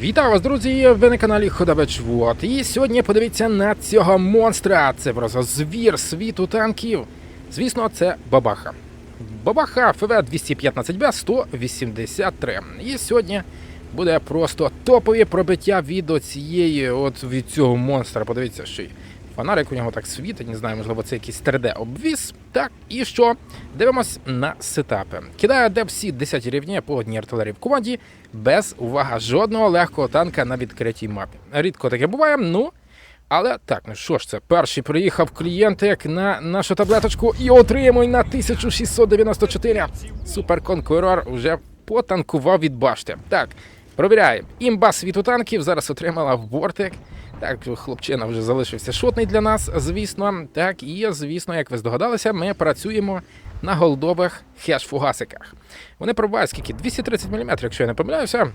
Вітаю вас, друзі! Ви на каналі Ходович Вот. І сьогодні подивіться на цього монстра. Це просто звір світу танків. Звісно, це Бабаха. Бабаха ФВ 215Б 183. І сьогодні буде просто топові пробиття від цієї, от від цього монстра. Подивіться, що й фонарик у нього так світить, не знаю, можливо, це якийсь 3D-обвіз. Так, і що? Дивимось на сетапи. Кидає Депсі 10 рівні по одній артилерії в команді, без увага жодного легкого танка на відкритій мапі. Рідко таке буває, ну. Але так, ну що ж це? Перший приїхав клієнтик на нашу таблеточку і отримуй на 1694. Суперконкурор вже потанкував від башти. Так, провіряємо. Імба світу танків зараз отримала в бортик. Так, хлопчина вже залишився шотний для нас, звісно. Так, і звісно, як ви здогадалися, ми працюємо на голдових хеш-фугасиках. Вони пробувають скільки? 230 мм, якщо я не помиляюся.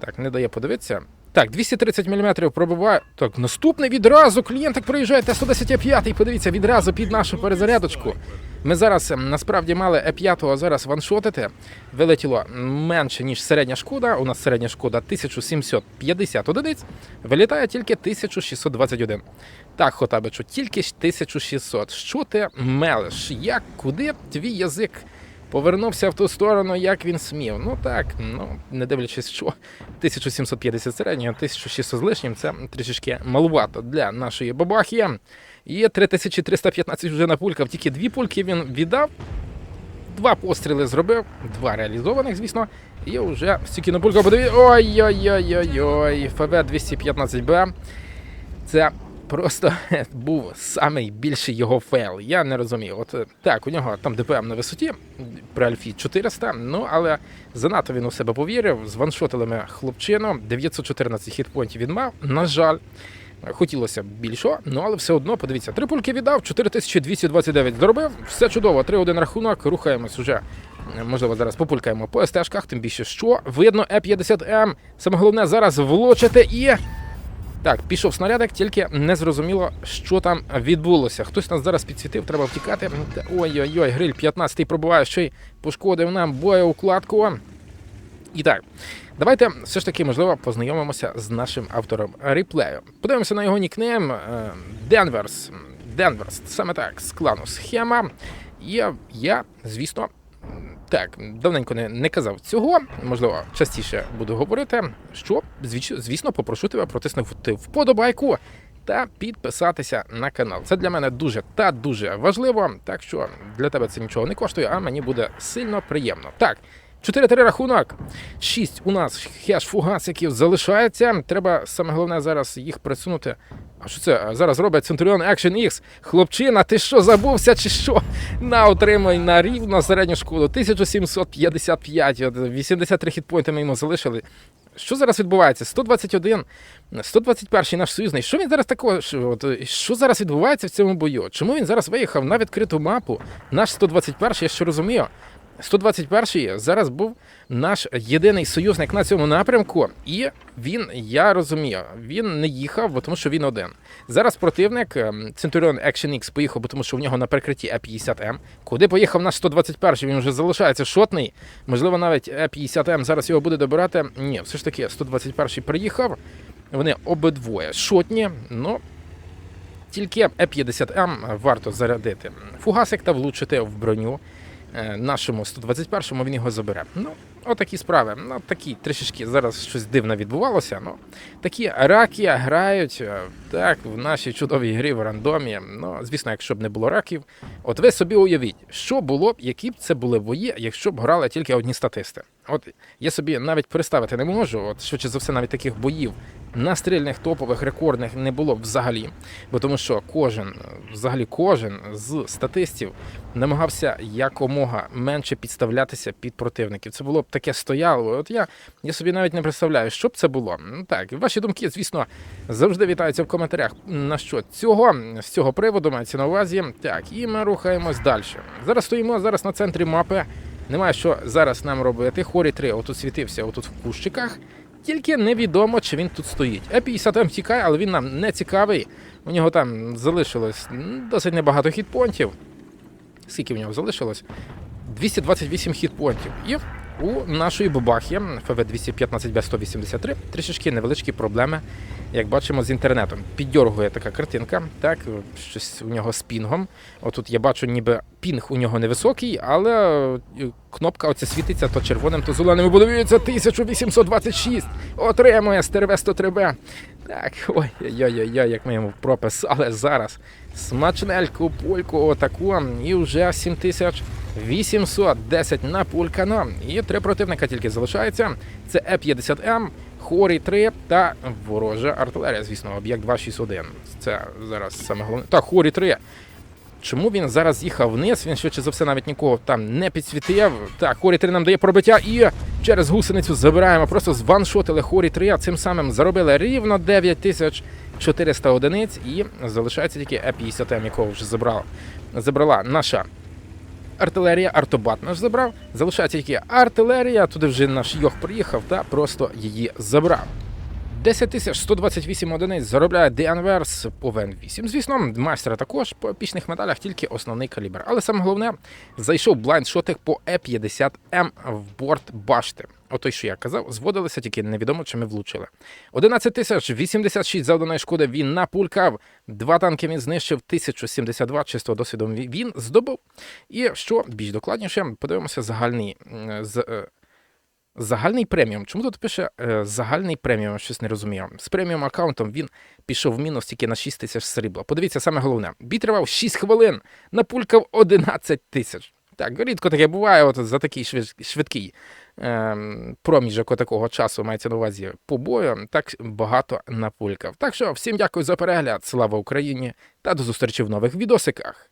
Так, не дає подивитися. Так, 230 мм пробиває. Так, наступний відразу. Клієнтик приїжджає Т-110 Подивіться, відразу під нашу перезарядочку. Ми зараз ем, насправді мали Е5 зараз ваншотити. Вилетіло менше, ніж середня шкода. У нас середня шкода 1750 одиниць. Вилітає тільки 1621. Так, Хотабичу, тільки ж 1600. Що ти мелиш? Як, куди твій язик? Повернувся в ту сторону, як він смів. Ну так, ну не дивлячись, що 1750 середнього, 1600 з лишнім, це трішечки малувато для нашої бабахи. І 3315 вже напулькав, тільки дві пульки він віддав. Два постріли зробив, два реалізованих, звісно. І вже стільки напулькав подиві. Ой-ой-ой-ой-ой, ФВ-215Б. Це просто був самий більший його фейл. Я не розумію. От е, так, у нього там ДПМ на висоті при Альфі 400, ну але занадто він у себе повірив. Званшотили ми хлопчину, 914 хітпойнтів він мав. На жаль, хотілося б більшого, ну але все одно, подивіться, три пульки віддав, 4229 зробив. Все чудово, 3-1 рахунок, рухаємось уже. Е, Можливо, зараз популькаємо по СТшках, тим більше що видно Е50М. Саме головне зараз влучити і. Так, пішов снарядик, тільки не зрозуміло, що там відбулося. Хтось нас зараз підсвітив, треба втікати. Ой-ой-ой, гриль 15-й пробуває, ще й пошкодив нам боєукладку. І так, давайте все ж таки, можливо, познайомимося з нашим автором реплею. Подивимося на його нікнейм Денверс. Денверс, саме так, з клану схема. І я, звісно, так, давненько не, не казав цього, можливо, частіше буду говорити. Що, звісно, попрошу тебе протиснути вподобайку та підписатися на канал. Це для мене дуже та дуже важливо. Так що для тебе це нічого не коштує, а мені буде сильно приємно. Так. 4-3 рахунок. 6 у нас хеш-фугасиків залишається. Треба саме головне зараз їх присунути. А що це? Зараз робить Centurion Action X. Хлопчина, ти що забувся чи що? На отримай на рівно середню школу. 1755. 83 хітпойнти ми йому залишили. Що зараз відбувається? 121, 121 наш союзний. Що він зараз такого? Що, зараз відбувається в цьому бою? Чому він зараз виїхав на відкриту мапу? Наш 121, я що розумію. 121-й зараз був наш єдиний союзник на цьому напрямку, і він, я розумію, він не їхав, тому що він один. Зараз противник ем, Centurion Action X поїхав, тому що у нього на перекритті Е50М. Куди поїхав наш 121-й? Він вже залишається шотний. Можливо, навіть Е50М зараз його буде добирати. Ні, все ж таки, 121-й приїхав. Вони обидвоє шотні, ну. Тільки Е50М варто зарядити фугасик та влучити в броню е, нашому 121-му, він його забере. Ну, отакі справи. Ну, такі трішечки зараз щось дивне відбувалося. Ну, такі раки грають е, так в нашій чудовій грі в рандомі. Ну, звісно, якщо б не було раків, от ви собі уявіть, що було б, які б це були бої, якщо б грали тільки одні статисти. От я собі навіть представити не можу. От швидше за все, навіть таких боїв настрільних топових рекордних не було взагалі. Бо тому що кожен, взагалі кожен з статистів намагався якомога менше підставлятися під противників. Це було б таке стояло. От я, я собі навіть не представляю, що б це було. Ну так, ваші думки, звісно, завжди вітаються в коментарях. На що цього з цього приводу мається на увазі. Так, і ми рухаємось далі. Зараз стоїмо зараз на центрі мапи. Немає що зараз нам робити. Хорі 3 отут світився, отут в кущиках. Тільки невідомо, чи він тут стоїть. Е50 м тікає, але він нам не цікавий. У нього там залишилось досить небагато хітпонтів. Скільки в нього залишилось? 228 хітпонтів. І у нашої бабахи ФВ 215 б 183 трішечки невеличкі проблеми, як бачимо, з інтернетом. Піддьоргує така картинка, так, щось у нього з пінгом. Отут я бачу, ніби пінг у нього невисокий, але е, кнопка оце світиться то червоним, то зеленим. Подивіться, 1826 отримує стерве 103Б. Так, ой-ой-ой, як ми йому прописали зараз. Смачнельку, пульку, отаку, і вже 7810 на пулькана. І три противника тільки залишається. Це Е-50М, Хорі 3 та ворожа артилерія, звісно, об'єкт 261. Це зараз саме головне. Так, Хорі 3. Чому він зараз їхав вниз? Він швидше за все навіть нікого там не підсвітив. Так, Хорі 3 нам дає пробиття і через гусеницю забираємо. Просто званшотили Хорі 3, а цим самим заробили рівно 9400 одиниць і залишається тільки Е-50М, якого вже забрала. забрала наша артилерія, артобат наш забрав. Залишається тільки артилерія, туди вже наш Йох приїхав та просто її забрав. 10 128 одиниць заробляє Деанверс по ВН8. Звісно, майстра також по епічних медалях, тільки основний калібр. Але саме головне, зайшов блайндшотик по Е50М в борт башти. Отой, що я казав, зводилися, тільки невідомо, чи ми влучили. 11 тисяч 86 завданої шкоди він напулькав. Два танки він знищив, 1072 чистого досвіду він здобув. І що більш докладніше, подивимося загальний з. Е, Загальний преміум. Чому тут пише е, загальний преміум? Я Щось не розумію. З преміум аккаунтом він пішов в мінус тільки на 6 тисяч срібла. Подивіться, саме головне. Бій тривав 6 хвилин, напулькав 11 тисяч. Так, рідко таке буває, от за такий швидкий ем, проміжок такого часу мається на увазі по бою, так багато напулькав. Так що всім дякую за перегляд, слава Україні та до зустрічі в нових відосиках.